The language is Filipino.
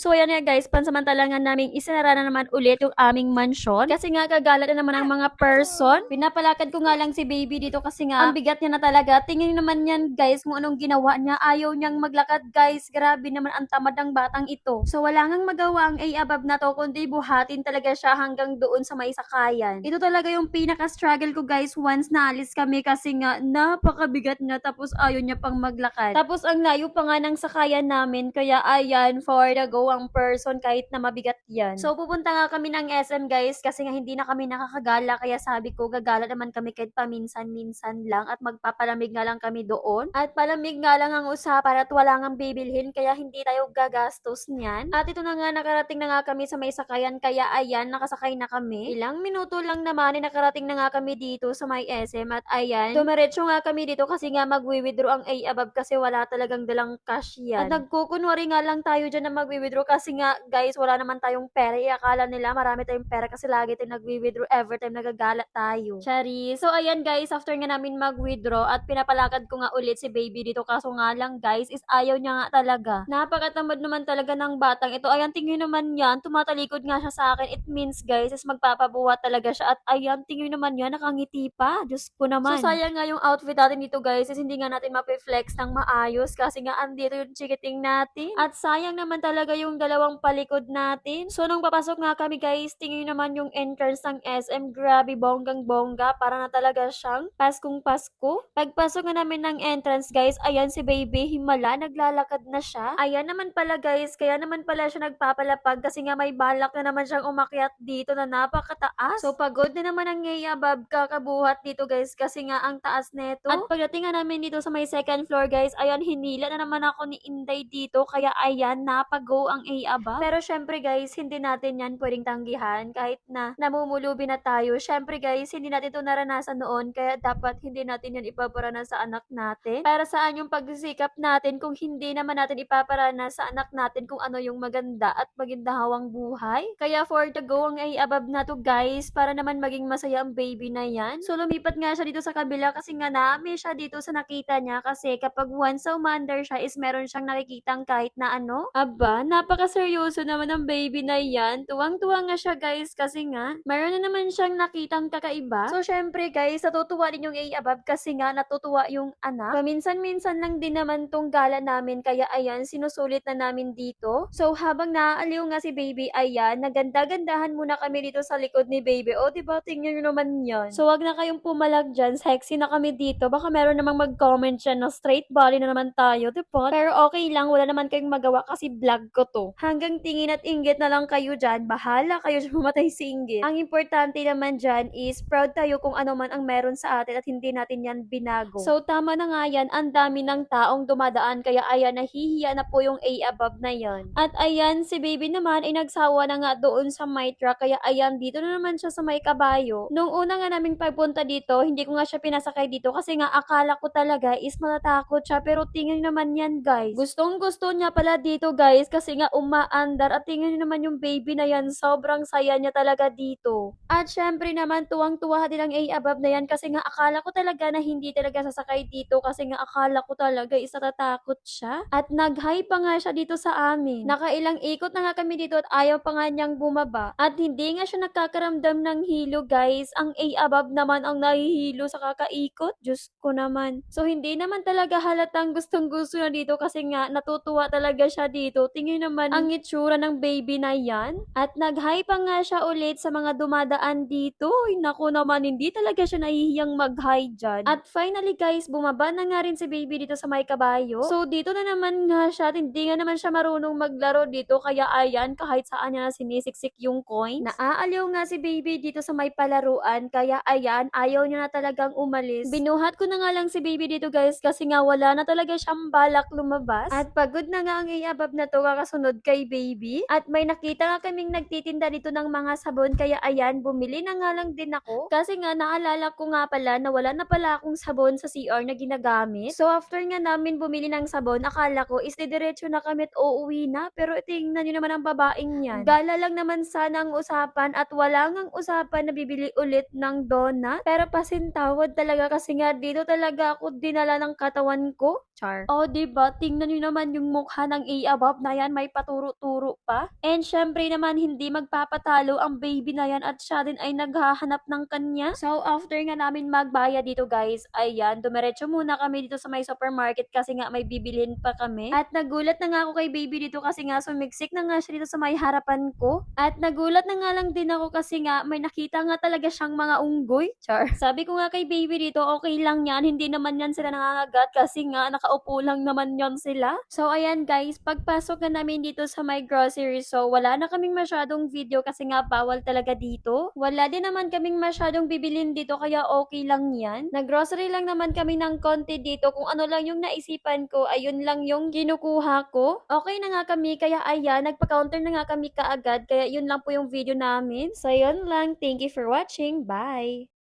So ayan nga guys, pansamantala nga namin isinara na naman ulit yung aming mansion. Kasi nga gagalat na naman ang mga person. Pinapalakad ko nga lang si baby dito kasi nga ang bigat niya na talaga. Niyo naman yan guys kung anong ginawa niya. Ayaw niyang maglakad guys. Grabe naman ang tamad ng batang ito. So wala ngang magawa ang A-above na to kundi buhatin talaga siya hanggang doon sa may sakayan. Ito talaga yung pinaka-struggle ko guys once naalis kami kasi nga napakabigat niya tapos ayaw niya pang maglakad. Tapos ang layo pa nga ng sakayan namin kaya ayan for the go ang person kahit na mabigat yan. So pupunta nga kami ng SM guys kasi nga hindi na kami nakakagala kaya sabi ko gagala naman kami kahit paminsan-minsan lang at magpapalamig nga lang kami doon. At palamig nga lang ang usapan at wala ngang bibilhin kaya hindi tayo gagastos niyan. At ito na nga nakarating na nga kami sa may sakayan kaya ayan nakasakay na kami. Ilang minuto lang naman ay nakarating na nga kami dito sa may SM at ayan dumiretso nga kami dito kasi nga magwi-withdraw ang A above kasi wala talagang dalang cash yan. At nagkukunwari nga lang tayo dyan na magwi-withdraw kasi nga guys wala naman tayong pera. Iakala nila marami tayong pera kasi lagi tayong nagwi-withdraw every time nagagalat tayo. Chari. So ayan guys after nga namin mag-withdraw at pinapalakad ko nga ulit si baby dito kaso nga lang guys is ayaw niya nga talaga. Napakatamad naman talaga ng batang ito. Ayan tingin naman yan tumatalikod nga siya sa akin. It means guys is magpapabuhat talaga siya at ayan tingin naman yan nakangiti pa. Diyos ko naman. So sayang nga yung outfit natin dito guys is hindi nga natin mape-flex ng maayos kasi nga andito yung chikiting natin. At sayang naman talaga yung dalawang palikod natin. So nung papasok nga kami guys, tingin naman yung entrance ng SM. Grabe bonggang bongga. Para na talaga siyang Paskong Pasko. Pagpasok nga namin ng entrance guys, ayan si baby himala. Naglalakad na siya. Ayan naman pala guys, kaya naman pala siya nagpapalapag kasi nga may balak na naman siyang umakyat dito na napakataas. So pagod na naman ang ngayabab kakabuhat dito guys kasi nga ang taas neto. At pagdating nga namin dito sa may second floor guys, ayan hinila na naman ako ni Inday dito kaya ayan napago ang A-above. Pero syempre guys, hindi natin yan pwedeng tanggihan kahit na namumulubi na tayo. Syempre guys, hindi natin ito naranasan noon kaya dapat hindi natin yan ipaparanas sa anak natin. Para saan yung pagsisikap natin kung hindi naman natin ipaparanas sa anak natin kung ano yung maganda at magandahawang buhay. Kaya for the go ang A-above na to guys, para naman maging masaya ang baby na yan. So lumipat nga siya dito sa kabila kasi nga naami siya dito sa nakita niya kasi kapag once sa umandar siya is meron siyang nakikitang kahit na ano. Aba, napakaseryoso naman ang baby na yan. Tuwang-tuwa nga siya guys kasi nga meron na naman siyang nakitang kakaiba. So syempre guys, natutuwa din yung A-above kasi nga natutuwa yung anak. Paminsan-minsan lang din naman tong gala namin kaya ayan, sinusulit na namin dito. So habang naaaliw nga si baby, ayan, naganda-gandahan muna kami dito sa likod ni baby. O, diba, tingnan nyo naman yan. So wag na kayong pumalag dyan, sexy na kami dito. Baka meron namang mag-comment dyan na straight body na naman tayo, diba? Pero okay lang, wala naman kayong magawa kasi vlog ko to. Hanggang tingin at inggit na lang kayo dyan, bahala kayo dyan pumatay si inggit. Ang importante naman dyan is proud tayo kung ano man ang meron sa atin at hindi natin yan binago. So tama na nga yan, ang dami ng taong dumadaan kaya ayan, nahihiya na po yung A above na yan. At ayan, si baby naman ay nagsawa na nga doon sa my truck kaya ayan, dito na naman siya sa may kabayo. Nung una nga naming pagpunta dito, hindi ko nga siya pinasakay dito kasi nga akala ko talaga is matatakot siya pero tingnan naman yan guys. Gustong gusto niya pala dito guys kasi nga umaandar at tingnan niyo naman yung baby na yan, sobrang saya niya talaga dito. At syempre naman tuwang-tuwa din ang A above na yan kasi nga akala ko talaga na hindi talaga sasakay dito kasi nga akala ko talaga is natatakot siya. At nag-hi pa nga siya dito sa amin. Nakailang ikot na nga kami dito at ayaw pa nga niyang bumaba. At hindi nga siya nakakaramdam ng hilo guys. Ang A above naman ang nahihilo sa kakaikot. Diyos ko naman. So hindi naman talaga halatang gustong gusto na dito kasi nga natutuwa talaga siya dito. Tingin naman ang itsura ng baby na yan. At nag-hi pa nga siya ulit sa mga dumadaan dito. Ay, naku naman, hindi talaga siya nahihiyang mag-hi dyan. At finally guys, bumaba na nga rin si baby dito sa may kabayo. So dito na naman nga siya. Hindi nga naman siya marunong maglaro dito. Kaya ayan, kahit saan niya na sinisiksik yung coins. Naaaliw nga si baby dito sa may palaruan. Kaya ayan, ayaw niya na talagang umalis. Binuhat ko na nga lang si baby dito guys kasi nga wala na talaga siyang balak lumabas. At pagod na nga ang iabab na to kakasunod kay baby. At may nakita nga kaming nagtitinda dito ng mga sabon. Kaya ayan, bumili na nga lang din ako. Kasi nga naalala ko nga pala na wala na pala akong sabon sa CR na ginagamit. So after nga namin bumili ng sabon, akala ko is diretso na kami at uuwi na. Pero tingnan nyo naman ang babaeng yan. Gala lang naman sana ang usapan at wala ngang usapan na bibili ulit ng donut. Pero pasintawad talaga kasi nga dito talaga ako dinala ng katawan ko. Char. Oh, diba? Tingnan nyo naman yung mukha ng A above na yan, may paturo-turo pa. And syempre naman, hindi magpapatalo ang baby na yan at siya din ay naghahanap ng kanya. So, after nga namin magbayad dito guys, ayan, dumiretso muna kami dito sa may supermarket kasi nga may bibilhin pa kami. At nagulat na nga ako kay baby dito kasi nga sumiksik na nga siya dito sa may harapan ko. At nagulat na nga lang din ako kasi nga may nakita nga talaga siyang mga unggoy. Char. Sabi ko nga kay baby dito, okay lang yan, hindi naman yan sila nangangagat kasi nga nakaupo lang naman yon sila. So ayan guys, pagpasok na namin dito sa my grocery, so wala na kaming masyadong video kasi nga bawal talaga dito. Wala din naman kaming masyadong bibilin dito kaya okay lang yan. Naggrocery lang naman kami ng konti dito kung ano lang yung naisipan ko, ayun lang yung kinukuha ko. Okay na nga kami kaya ayan, nagpa-counter na nga kami kaagad kaya yun lang po yung video namin. So yun lang, thank you for watching, bye!